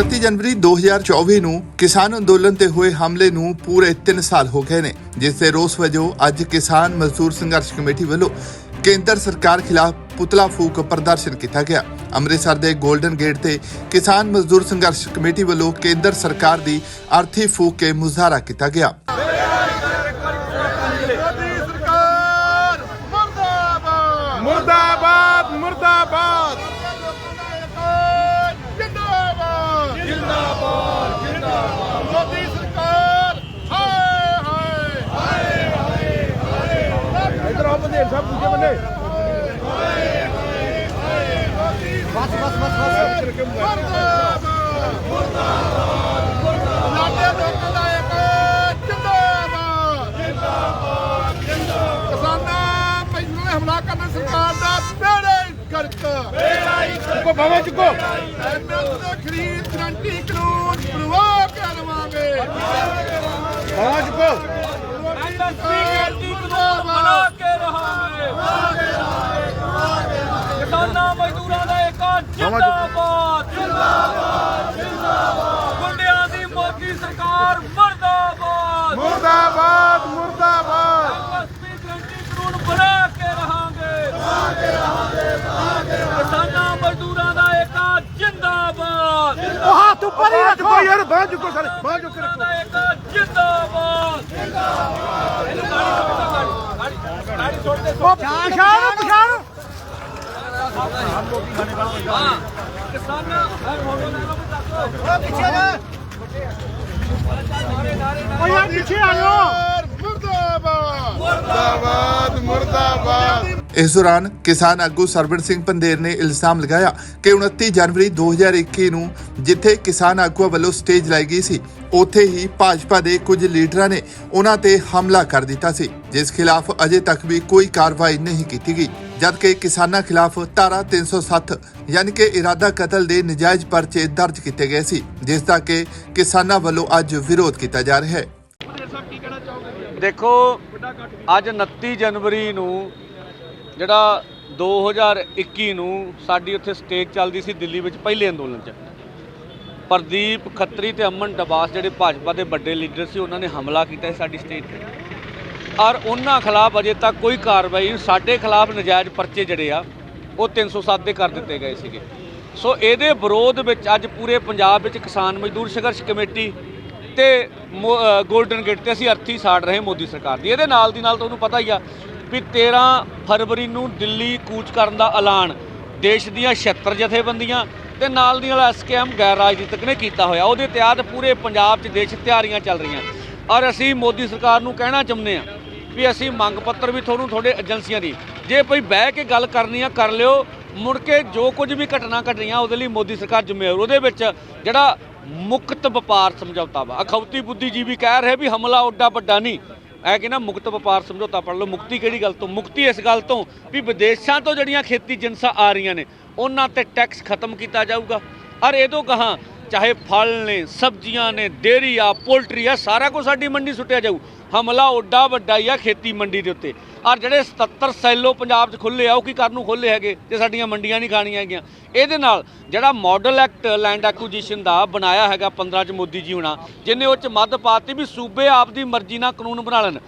29 ਜਨਵਰੀ 2024 ਨੂੰ ਕਿਸਾਨ ਅੰਦੋਲਨ ਤੇ ਹੋਏ ਹਮਲੇ ਨੂੰ ਪੂਰੇ 3 ਸਾਲ ਹੋ ਗਏ ਨੇ, ਜਿਸ ਦੇ ਰੋਸ ਵਜੋਂ ਅੱਜ ਕਿਸਾਨ ਮਜ਼ਦੂਰ ਸੰਘਰਸ਼ ਕਮੇਟੀ ਵੱਲੋਂ ਕੇਂਦਰ ਸਰਕਾਰ ਖਿਲਾਫ ਪੁਤਲਾ ਫੂਕ ਪ੍ਰਦਰਸ਼ਨ ਕੀਤਾ ਗਿਆ। ਅੰਮ੍ਰਿਤਸਰ ਦੇ 골ਡਨ ਗੇਟ ਤੇ ਕਿਸਾਨ ਮਜ਼ਦੂਰ ਸੰਘਰਸ਼ ਕਮੇਟੀ ਵੱਲੋਂ ਕੇਂਦਰ ਸਰਕਾਰ ਦੀ ਅਰਥੀ ਫੂਕ ਕੇ ਮੁਜ਼ਾਹਰਾ ਕੀਤਾ ਗਿਆ ਮੋਦੀ ਸਰਕਾਰ ਮੁਰਦਾਬਾਦ ਮੁਰਦਾਬਾਦ ਮੁਰਦਾਬਾਦ ਜਿੰਦਾਬਾਦ ਜਿੰਦਾਬਾਦ ਜਿੰਦਾਬਾਦ ਮੋਦੀ ਸਰਕਾਰ ਹਾਏ ਹਾਏ ਇਧਰ ਆਓ ਬੰਦੇ ਸਭ ਦੂਜੇ ਬੰਦੇ। ਬਸ ਬਸ ਬਸ ਬਸ। ਮੁਰਦਾਬਾਦ ਮੁਰਦਾਬਾਦ ਲਾਡੇ ਲੋਕਾਂ ਦਾ ਇੱਕ ਜਿੰਦਾਬਾਦ। ਜਿੰਦਾਬਾਦ ਜਿੰਦਾਬਾਦ ਕਿਸਾਨਾਂ ਮੈਨੂੰ ਹਮਲਾ ਕਰਨ ਸਰਕਾਰ ਦਾ ਬੇੜਾ ਹੀ ਗਰਕ ਬੇੜਾ ਹੀ ਚੁੱਕੋ ਬਾਵਾ ਚੁੱਕੋ। ਐਮਐਸ ਦੇ ਖਰੀਦ ਗਰੰਟੀ ਕਾਨੂੰਨ ਪ੍ਰਵਾਹ ਕਰਵਾਵਾਂਗੇ ਬਾਵਾ ਚੁੱਕੋ। ਐਮਐਸਪੀ ਬਣਾ ਕੇ ਰਹਾਂਗੇ ਕਿਸਾਨਾਂ ਮਜ਼ਦੂਰਾਂ ਦਾ ਇੱਕ ਜਿੰਦਾਬਾਦ ਜਿੰਦਾਬਾਦ ਜਿੰਦਾਬਾਦ ਗੁੰਡਿਆਂ ਦੀ ਮੋਦੀ ਸਰਕਾਰ ਮਰਦਾਬਾਦ ਮੁਰਦਾਬਾਦ। ਮੁਰਦਾਬਾਦ ਐਮਐਸਪੀ ਗਰੰਟੀ ਕਾਨੂੰਨ ਬਣਾ ਕੇ ਰਹਾਂਗੇ ਬਣਾ ਕੇ ਰਹਾਂਗੇ ਕਿਸਾਨਾਂ ਮਜ਼ਦੂਰਾਂ ਦਾ ਇੱਕ ਜਿੰਦਾਬਾਦ ਉਹ ਹੱਥ ਉੱਪਰ ਹੀ ਰੱਖੋ ਯਾਰ ਬਾਹ ਚੁੱਕੋ ਸਾਰੇ ਬਾਹ ਚੁੱਕ ਰੱਖੋ। ਜਿੰਦਾਬਾਦ। ਜਿੰਦਾਬਾਦ ਗਾੜੀ ਗਾੜੀ ਛੋੜ ਦੇ ਪਛਾਣ ਪਛਾਣ। ਹਾਂ ਕਿਸਾਨਾਂ ਹਰ ਮੋਢੇ ਨਾਲ ਤੱਕ ਪਿੱਛੇ ਜਾ। ਓ ਯਾਰ ਪਿੱਛੇ ਆ ਜਾਓ ਮੁਰਦਾਬਾਦ ਮੁਰਦਾਬਾਦ ਮੁਰਦਾਬਾਦ ਇਸ ਦੌਰਾਨ ਕਿਸਾਨ ਆਗੂ ਸਰਵਣ ਸਿੰਘ ਪੰਦੇਰ ਨੇ ਇਲਜ਼ਾਮ ਲਗਾਇਆ ਕਿ 29 ਜਨਵਰੀ 2021 ਨੂੰ ਜਿੱਥੇ ਕਿਸਾਨ ਆਗੂਆਂ ਵੱਲੋਂ ਸਟੇਜ ਲਾਈ ਗਈ ਸੀ ਉੱਥੇ ਹੀ ਭਾਜਪਾ ਦੇ ਕੁਝ ਲੀਡਰਾਂ ਨੇ ਉਹਨਾਂ ਤੇ ਹਮਲਾ ਕਰ ਦਿੱਤਾ ਸੀ ਜਿਸ ਖਿਲਾਫ ਅਜੇ ਤੱਕ ਵੀ ਕੋਈ ਕਾਰਵਾਈ ਨਹੀਂ ਕੀਤੀ ਗਈ। ਜਦਕਿ ਕਿਸਾਨਾਂ ਖਿਲਾਫ ਧਾਰਾ 307 ਯਾਨੀ ਕਿ ਇਰਾਦਾ ਕਤਲ ਦੇ ਨਜਾਇਜ਼ ਪਰਚੇ ਦਰਜ ਕੀਤੇ ਗਏ ਸੀ ਜਿਸ ਦਾ ਕਿ ਕਿਸਾਨਾਂ ਵੱਲੋਂ ਅੱਜ ਵਿਰੋਧ ਕੀਤਾ ਜਾ ਰਿਹਾ ਹੈ। ਦੇਖੋ ਅੱਜ 29 ਜਨਵਰੀ ਨੂੰ ਜਿਹੜਾ 2021 ਨੂੰ ਸਾਡੀ ਉੱਥੇ ਸਟੇਜ ਚੱਲਦੀ ਸੀ ਦਿੱਲੀ ਵਿੱਚ ਪਹਿਲੇ ਅੰਦੋਲਨ 'ਚ। ਪ੍ਰਦੀਪ ਖੱਤਰੀ ਤੇ ਅਮਨ ਡਬਾਸ ਜਿਹੜੇ ਭਾਜਪਾ ਦੇ ਵੱਡੇ ਲੀਡਰ ਸੀ, ਉਹਨਾਂ ਨੇ ਹਮਲਾ ਕੀਤਾ ਸੀ ਸਾਡੀ ਸਟੇਜ ਤੇ। ਔਰ ਉਹਨਾਂ ਖਿਲਾਫ ਅਜੇ ਤੱਕ ਕੋਈ ਕਾਰਵਾਈ, ਸਾਡੇ ਖਿਲਾਫ ਨਜਾਇਜ਼ ਪਰਚੇ ਜਿਹੜੇ ਆ, ਉਹ 307 ਦੇ ਕਰ ਦਿੱਤੇ ਗਏ ਸੀਗੇ। ਸੋ ਇਹਦੇ ਵਿਰੋਧ ਵਿੱਚ ਅੱਜ ਪੂਰੇ ਪੰਜਾਬ ਵਿੱਚ ਕਿਸਾਨ ਮਜ਼ਦੂਰ ਸੰਘਰਸ਼ ਕਮੇਟੀ ਤੇ ਗੋਲਡਨ ਗੇਟ ਤੇ ਅਸੀਂ ਅਰਥੀ ਸਾੜ ਰਹੇ ਮੋਦੀ ਸਰਕਾਰ ਦੀ। ਇਹਦੇ ਨਾਲ ਦੀ ਨਾਲ ਤੁਹਾਨੂੰ ਪਤਾ ਹੀ ਆ ਵੀ 13 ਫਰਵਰੀ ਨੂੰ ਦਿੱਲੀ ਕੂਚ ਕਰਨ ਦਾ ਐਲਾਨ। ਦੇਸ਼ ਦੀਆਂ 76 ਜਥੇਬੰਦੀਆਂ ਤੇ ਨਾਲ ਦੀ ਨਾਲ ਐਸਕੇਐਮ ਗੈਰ ਰਾਜਨੀਤਿਕ ਨੇ ਕੀਤਾ ਹੋਇਆ। ਉਹਦੇ ਤਹਿਤ ਪੂਰੇ ਪੰਜਾਬ 'ਚ ਦੇਸ਼ ਤਿਆਰੀਆਂ ਚੱਲ ਰਹੀਆਂ। ਔਰ ਅਸੀਂ ਮੋਦੀ ਸਰਕਾਰ ਨੂੰ ਕਹਿਣਾ ਚਾਹੁੰਦੇ ਆ ਵੀ ਅਸੀਂ ਮੰਗ ਪੱਤਰ ਵੀ ਤੁਹਾਨੂੰ ਤੁਹਾਡੇ ਏਜੰਸੀਆਂ ਦੀ। ਜੇ ਕੋਈ ਬਹਿ ਕੇ ਗੱਲ ਕਰਨੀ ਆ, ਕਰ ਲਿਓ। ਮੁੜ ਕੇ ਜੋ ਕੁਝ ਵੀ ਘਟਨਾ ਘਟਣੀਆਂ, ਉਹਦੇ ਲਈ ਮੋਦੀ ਸਰਕਾਰ ਜ਼ਿੰਮੇਵਾਰ। ਉਹਦੇ ਵਿੱਚ ਜਿਹੜਾ ਮੁਕਤ ਵਪਾਰ ਸਮਝੌਤਾ ਵਾ, ਅਖੌਤੀ ਬੁੱਧੀਜੀਵੀ ਕਹਿ ਰਹੇ ਵੀ ਹਮਲਾ ਓਡਾ ਵੱਡਾ ਨਹੀਂ। ਇਹ ਕਿ ਨਾ ਮੁਕਤ ਵਪਾਰ ਸਮਝੌਤਾ ਪੜ ਲਓ, ਮੁਕਤੀ ਕਿਹੜੀ ਗੱਲ ਤੋਂ? ਮੁਕਤੀ ਇਸ ਗੱਲ ਤੋਂ ਵੀ ਵਿਦੇਸ਼ਾਂ ਤੋਂ ਜਿਹੜੀਆਂ ਖੇਤੀ ਜਿੰਸਾਂ ਆ ਰਹੀਆਂ ਨੇ, ਉਹਨਾਂ ਤੇ ਟੈਕਸ ਖਤਮ ਕੀਤਾ ਜਾਊਗਾ। ਔਰ ਇਹ ਤੋਂ ਕਹਾਂ ਚਾਹੇ ਫਲ ਨੇ, ਸਬਜ਼ੀਆਂ ਨੇ ਡੇਰੀ ਆ, ਪੋਲਟਰੀ ਆ, ਸਾਰਾ ਕੁਝ ਸਾਡੀ ਮੰਡੀ ਸੁੱਟਿਆ ਜਾਊ। ਹਮਲਾ ਓਡਾ ਵੱਡਾ ਹੀ ਆ ਖੇਤੀ ਮੰਡੀ ਦੇ ਉੱਤੇ। ਔਰ ਜਿਹੜੇ 77 ਸੈਲੋ ਪੰਜਾਬ 'ਚ ਖੁੱਲੇ ਆ, ਉਹ ਕੀ ਕਰਨ ਨੂੰ ਖੁੱਲੇ ਹੈਗੇ? ਤੇ ਸਾਡੀਆਂ ਮੰਡੀਆਂ ਨਹੀਂ ਖਾਣੀਆਂ ਹੈਗੀਆਂ। ਇਹਦੇ ਨਾਲ ਜਿਹੜਾ ਮਾਡਲ ਐਕਟ ਲੈਂਡ ਐਕੁਜੀਸ਼ਨ ਦਾ ਬਣਾਇਆ ਹੈਗਾ 15 ਚ ਮੋਦੀ ਜੀ ਹੋਣਾ ਜਿਨੇ ਉਹ ਚ ਮੱਦ ਪਾਤੀ ਵੀ ਸੂਬੇ ਆਪ ਦੀ ਮਰਜ਼ੀ ਨਾਲ ਕਾਨੂੰਨ ਬਣਾ ਲੈਣ।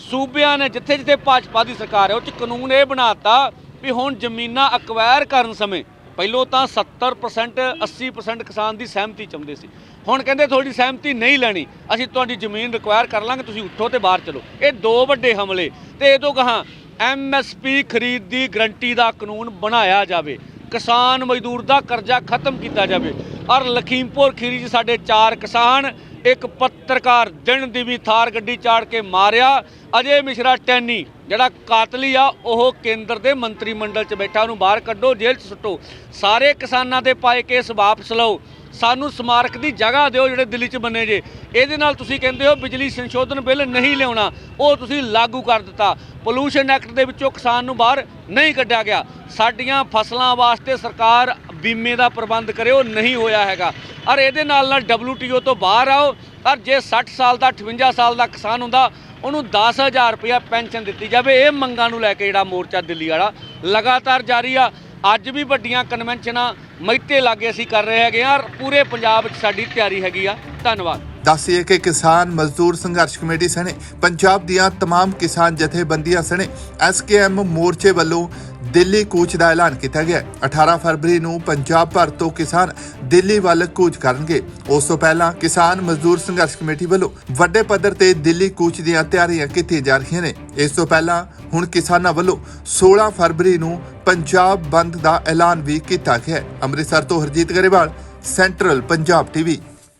ਸੂਬਿਆਂ ਨੇ ਜਿੱਥੇ ਜਿੱਥੇ ਭਾਜਪਾ ਦੀ ਸਰਕਾਰ ਹੈ, ਉਹ ਚ ਕਾਨੂੰਨ ਇਹ ਬਣਾਤਾ ਵੀ ਹੁਣ ਜ਼ਮੀਨਾਂ ਅਕਵਾਇਰ ਕਰਨ ਸਮੇਂ ਪਹਿਲੋਂ ਤਾਂ 70% 80% ਕਿਸਾਨ ਦੀ ਸਹਿਮਤੀ ਚਾਹੁੰਦੇ ਸੀ। ਹੁਣ ਕਹਿੰਦੇ ਤੁਹਾਡੀ ਸਹਿਮਤੀ ਨਹੀਂ ਲੈਣੀ, ਅਸੀਂ ਤੁਹਾਡੀ ਜ਼ਮੀਨ ਰਿਕੁਆਇਰ ਕਰ ਲਾਂਗੇ, ਤੁਸੀਂ ਉੱਠੋ ਤੇ ਬਾਹਰ ਚਲੋ। ਇਹ ਦੋ ਵੱਡੇ ਹਮਲੇ। ਤੇ ਇਹ ਤੋਂ ਕਹਾਂ ਐਮਐਸਪੀ ਖਰੀਦ ਦੀ ਗਰੰਟੀ ਦਾ ਕਾਨੂੰਨ ਬਣਾਇਆ ਜਾਵੇ, ਕਿਸਾਨ ਮਜ਼ਦੂਰ ਦਾ ਕਰਜ਼ਾ ਖਤਮ ਕੀਤਾ ਜਾਵੇ। ਔਰ ਲਖੀਮਪੁਰ ਖੀਰੀ 'ਚ ਸਾਡੇ ਚਾਰ ਕਿਸਾਨ ਇੱਕ ਪੱਤਰਕਾਰ ਦਿਨ ਦੀ ਵੀ ਥਾਰ ਗੱਡੀ ਚਾੜ ਕੇ ਮਾਰਿਆ। ਅਜੇ ਮਿਸ਼ਰਾ ਟੈਨੀ, ਜਿਹੜਾ ਕਾਤਲੀ ਆ, ਉਹ ਕੇਂਦਰ ਦੇ ਮੰਤਰੀ ਮੰਡਲ 'ਚ ਬੈਠਾ, ਉਹਨੂੰ ਬਾਹਰ ਕੱਢੋ, ਜੇਲ੍ਹ 'ਚ ਸੁੱਟੋ। ਸਾਰੇ ਕਿਸਾਨਾਂ ਦੇ ਪਾਏ ਕੇਸ ਵਾਪਸ ਲਓ। ਸਾਨੂੰ ਸਮਾਰਕ ਦੀ ਜਗ੍ਹਾ ਦਿਓ ਜਿਹੜੇ ਦਿੱਲੀ 'ਚ ਬਣੇ ਜੇ। ਇਹਦੇ ਨਾਲ ਤੁਸੀਂ ਕਹਿੰਦੇ ਹੋ ਬਿਜਲੀ ਸੰਸ਼ੋਧਨ ਬਿੱਲ ਨਹੀਂ ਲਿਆਉਣਾ। ਉਹ ਤੁਸੀਂ ਲਾਗੂ ਕਰ ਦਿੱਤਾ। ਪੋਲੂਸ਼ਨ ਐਕਟ ਦੇ ਵਿੱਚੋਂ ਕਿਸਾਨ ਨੂੰ ਬਾਹਰ ਨਹੀਂ ਕੱਢਿਆ ਗਿਆ। ਸਾਡੀਆਂ ਫਸਲਾਂ ਵਾਸਤੇ ਸਰਕਾਰ ਬੀਮੇ ਦਾ ਪ੍ਰਬੰਧ ਕਰਿਓ, ਨਹੀਂ ਹੋਇਆ ਹੈਗਾ। ਔਰ ਇਹਦੇ ਨਾਲ ਨਾਲ WTO ਤੋਂ ਬਾਹਰ ਆਓ ਔਰ ਜੇ 60 ਸਾਲ ਦਾ 58 ਸਾਲ ਦਾ ਕਿਸਾਨ ਹੁੰਦਾ ਉਹਨੂੰ 10000 ਰੁਪਇਆ ਪੈਨਸ਼ਨ ਦਿੱਤੀ ਜਾਵੇ ਇਹ ਮੰਗਾਂ ਨੂੰ ਲੈ ਕੇ ਜਿਹੜਾ ਮੋਰਚਾ ਦਿੱਲੀ ਵਾਲਾ ਲਗਾਤਾਰ ਜਾਰੀ ਆ ਅੱਜ ਵੀ ਵੱਡੀਆਂ ਕਨਵੈਨਸ਼ਨਾਂ ਮਹਿਤੇ ਲਾਗੇ ਅਸੀਂ ਕਰ ਰਹੇ ਹੈਗੇ ਆ ਔਰ ਪੂਰੇ ਪੰਜਾਬ ਵਿੱਚ ਸਾਡੀ ਤਿਆਰੀ ਹੈਗੀ ਆ ਧੰਨਵਾਦ ਦੱਸੀਏ ਕਿ ਕਿਸਾਨ ਮਜ਼ਦੂਰ ਸੰਘਰਸ਼ ਕਮੇਟੀ ਸਣੇ ਪੰਜਾਬ ਦੀਆਂ तमाम ਕਿਸਾਨ ਜਥੇਬੰਦੀਆਂ ਸਣੇ ਐਸਕੇਐਮ ਮੋਰਚੇ ਵੱਲੋਂ ਦਿੱਲੀ ਕੂਚ ਦਾ ਐਲਾਨ ਕੀਤਾ ਗਿਆ। ਹੈ। 18 ਫਰਵਰੀ ਨੂੰ ਪੰਜਾਬ ਭਰ ਤੋਂ ਕਿਸਾਨ ਦਿੱਲੀ ਵੱਲ ਕੂਚ ਕਰਨਗੇ। ਉਸ ਤੋਂ ਪਹਿਲਾਂ ਕਿਸਾਨ ਮਜ਼ਦੂਰ ਸੰਘਰਸ਼ ਕਮੇਟੀ ਵੱਲੋਂ ਵੱਡੇ ਪੱਧਰ ਤੇ ਦਿੱਲੀ ਕੂਚ ਦੀਆਂ ਤਿਆਰੀਆਂ ਕੀਤੀਆਂ ਜਾ ਰਹੀਆਂ ਨੇ। ਇਸ ਤੋਂ ਪਹਿਲਾਂ ਹੁਣ ਕਿਸਾਨਾਂ ਵੱਲੋਂ 16 ਫਰਵਰੀ ਨੂੰ ਪੰਜਾਬ ਬੰਦ ਦਾ ਐਲਾਨ ਵੀ ਕੀਤਾ ਗਿਆ। ਅੰਮ੍ਰਿਤਸਰ ਤੋਂ ਹਰਜੀਤ ਗਰੇਵਾਲ, ਸੈਂਟਰਲ ਪੰਜਾਬ ਟੀਵੀ।